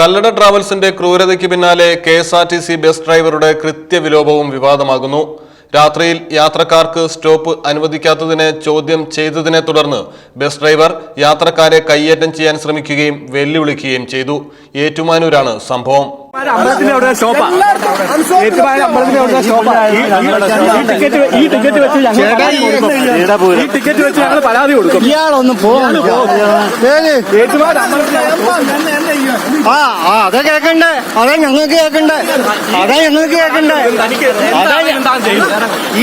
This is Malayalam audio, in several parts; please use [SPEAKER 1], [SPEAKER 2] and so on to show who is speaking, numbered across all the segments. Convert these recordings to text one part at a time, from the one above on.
[SPEAKER 1] കല്ലട ട്രാവൽസിന്റെ ക്രൂരതയ്ക്ക് പിന്നാലെ K S R T C bus ഡ്രൈവറുടെ കൃത്യവിലോപവും വിവാദമാകുന്നു. രാത്രിയിൽ യാത്രക്കാർക്ക് സ്റ്റോപ്പ് അനുവദിക്കാത്തതിനെ ചോദ്യം ചെയ്തതിനെ തുടർന്ന് ബസ് ഡ്രൈവർ യാത്രക്കാരെ കയ്യേറ്റം ചെയ്യാൻ ശ്രമിക്കുകയും വെല്ലുവിളിക്കുകയും ചെയ്തു. ഏറ്റുമാനൂരാണ് സംഭവം.
[SPEAKER 2] അമ്പലത്തിന്റെ അവിടെ ഷോപ്പാ ഏറ്റുമാനൂർ അമ്പലത്തിന്റെ അവിടെ ഷോപ്പാ ഈ- ഈ ടിക്കറ്റ് ഈ ടിക്കറ്റ് വെച്ച് ഞങ്ങൾ ഈ ടിക്കറ്റ് വെച്ച് ഞങ്ങൾ പരാതി കൊടുക്കും.
[SPEAKER 3] ഇയാളൊന്ന് പോകും ആ ആ കേക്കണ്ടേ. അതെ ഞങ്ങൾക്ക് കേക്കണ്ടേ. അതാ ഞങ്ങൾക്ക് കേക്കണ്ടേ.
[SPEAKER 2] അതാ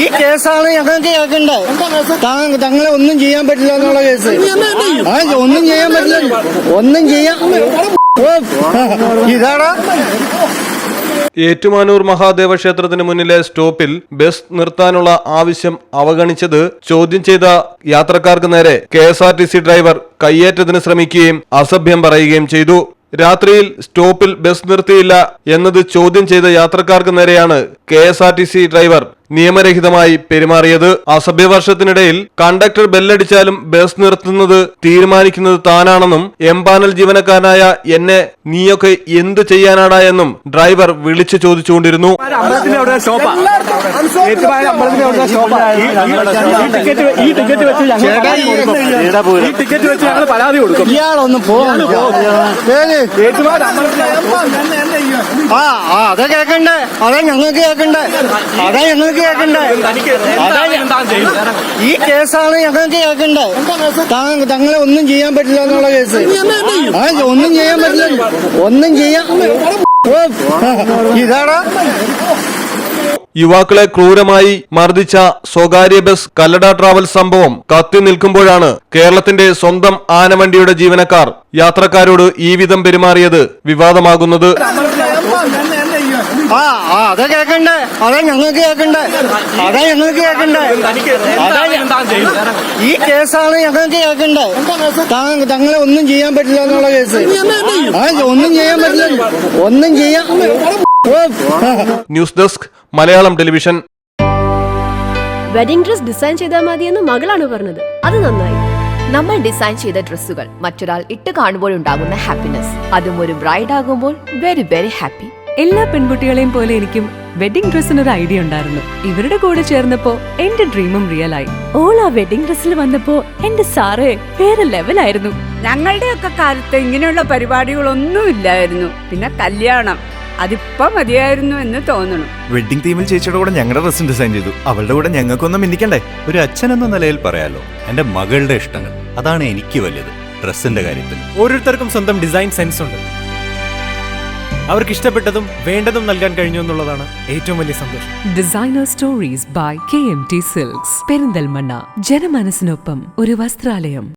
[SPEAKER 3] ഈ കേസാണ് ഞങ്ങൾക്ക് കേക്കണ്ടേ. തങ്ങളെ ഒന്നും ചെയ്യാൻ പറ്റില്ല എന്നുള്ള കേസ്. ആ ഒന്നും ചെയ്യാൻ പറ്റില്ല. ഒന്നും ചെയ്യാൻ ഇതാടാ.
[SPEAKER 1] ഏറ്റുമാനൂർ മഹാദേവ ക്ഷേത്രത്തിന് മുന്നിലെ സ്റ്റോപ്പിൽ ബസ് നിർത്താനുള്ള ആവശ്യം അവഗണിച്ചത് ചോദ്യം ചെയ്ത യാത്രക്കാർക്ക് നേരെ കെ ഡ്രൈവർ കയ്യേറ്റത്തിന് ശ്രമിക്കുകയും അസഭ്യം പറയുകയും ചെയ്തു. രാത്രിയിൽ സ്റ്റോപ്പിൽ ബസ് നിർത്തിയില്ല എന്നത് ചോദ്യം ചെയ്ത യാത്രക്കാർക്ക് നേരെയാണ് കെ ഡ്രൈവർ നിയമരഹിതമായി പെരുമാറിയത്. അസഭ്യ വർഷത്തിനിടയിൽ കണ്ടക്ടർ ബെല്ലടിച്ചാലും ബസ് നിർത്തുന്നത് തീരുമാനിക്കുന്നത് താനാണെന്നും എം പാനൽ ജീവനക്കാരനായ എന്നെ നീയൊക്കെ എന്തു ചെയ്യാനാടാ എന്നും ഡ്രൈവർ വിളിച്ചു ചോദിച്ചുകൊണ്ടിരുന്നു.
[SPEAKER 2] ടിക്കറ്റ് ഈ ടിക്കറ്റ് വെച്ച് ഞങ്ങൾ പരാതി കൊടുക്കും. ഇയാളൊന്നും ടിക്കറ്റ് വെച്ച് ഞങ്ങൾ പരാതി കൊടുക്കും.
[SPEAKER 3] ഇയാളൊന്ന് പോകും ആ ആ അതാ കേക്കണ്ടേ. അതാ ഞങ്ങൾക്ക് കേക്കണ്ടേ. അതാ ഞങ്ങൾക്ക് കേക്കണ്ടേ. ഈ കേസാണ് ഞങ്ങൾക്ക് കേക്കണ്ടേ. തങ്ങളെ ഒന്നും ചെയ്യാൻ പറ്റില്ല എന്നുള്ള കേസ്. ആ ഒന്നും ചെയ്യാൻ പറ്റില്ല. ഒന്നും ചെയ്യാൻ ഇതാടാ.
[SPEAKER 1] യുവാക്കളെ ക്രൂരമായി മർദ്ദിച്ച സ്വകാര്യ ബസ് കല്ലട ട്രാവൽ സംഭവം കത്തി നിൽക്കുമ്പോഴാണ് കേരളത്തിന്റെ സ്വന്തം ആനവണ്ടിയുടെ ജീവനക്കാർ യാത്രക്കാരോട് ഈ വിധം പെരുമാറിയത് വിവാദമാകുന്നത്.
[SPEAKER 3] ആ ആ അതാ കേക്കണ്ടേ. അതെ ഞങ്ങൾക്ക് കേക്കണ്ടേ. അതെ ഞങ്ങൾക്ക് കേക്കണ്ടേ.
[SPEAKER 2] അതാ
[SPEAKER 3] ഈ കേസാണ് ഞങ്ങൾക്ക് കേക്കണ്ടേ. തങ്ങളെ ഒന്നും ചെയ്യാൻ പറ്റില്ല എന്നുള്ള കേസ്. ആ ഒന്നും ചെയ്യാൻ പറ്റില്ല. ഒന്നും ചെയ്യാൻ
[SPEAKER 1] news desk Malayalam television.
[SPEAKER 4] Wedding dress design ചെയ്താൽ മതിയെന്ന് മകളാണ് പറഞ്ഞത്. അത് നന്നായി.
[SPEAKER 5] നമ്മൾ ഡിസൈൻ ചെയ്ത ഡ്രസ്സുകൾ മറ്റൊരാൾ ഇട്ട് കാണുമ്പോഴുണ്ടാകുന്ന ഹാപ്പിനെസ് അതും ഒരു ബ്രൈഡ് ആകുമ്പോൾ വെരി വെരി ഹാപ്പി
[SPEAKER 6] എല്ലാ പെൺകുട്ടികളെയും പോലെ എനിക്കും വെഡിംഗ് ഡ്രസ്സിന് ഒരു ഐഡിയ ഉണ്ടായിരുന്നു. ഇവരുടെ കൂടെ ചേർന്നപ്പോ എന്റെ ഡ്രീമും റിയൽ ആയി. ഓൾ ആ വെഡിംഗ് ഡ്രസ്സിൽ വന്നപ്പോ എന്റെ സാറേ വേറെ ലെവലായിരുന്നു
[SPEAKER 7] ഞങ്ങളുടെ ഒക്കെ കാലത്ത് ഇങ്ങനെയുള്ള പരിപാടികളൊന്നും ഇല്ലായിരുന്നു. പിന്നെ കല്യാണം. അതിപ്പോ മതിയായിരുന്നു എന്ന് തോന്നുന്നു
[SPEAKER 8] വെഡിംഗ് തീമിൽ ചേച്ചിയുടെ കൂടെ ഞങ്ങളുടെ ഡ്രസ്സും ഡിസൈൻ ചെയ്തു. അവളുടെ കൂടെ ഞങ്ങൾക്കൊന്നും മിന്നിക്കണ്ടേ?
[SPEAKER 9] ഒരു അച്ഛൻ എന്ന നിലയിൽ പറയാലോ. എന്റെ മകളുടെ ഇഷ്ടങ്ങൾ. അതാണ് എനിക്ക് വലുത് ഡ്രസ്സിന്റെ കാര്യത്തിൽ.
[SPEAKER 10] ഓരോരുത്തർക്കും സ്വന്തം ഡിസൈൻ സെൻസ് ഉണ്ട്. അവർക്ക് ഇഷ്ടപ്പെട്ടതും വേണ്ടതും നൽകാൻ കഴിഞ്ഞു എന്നുള്ളതാണ് ഏറ്റവും വലിയ സന്തോഷം.
[SPEAKER 6] Designer stories by K M T silks Perinthalmanna. ജനമനസ്സിനൊപ്പം ഒരു വസ്ത്രാലയം.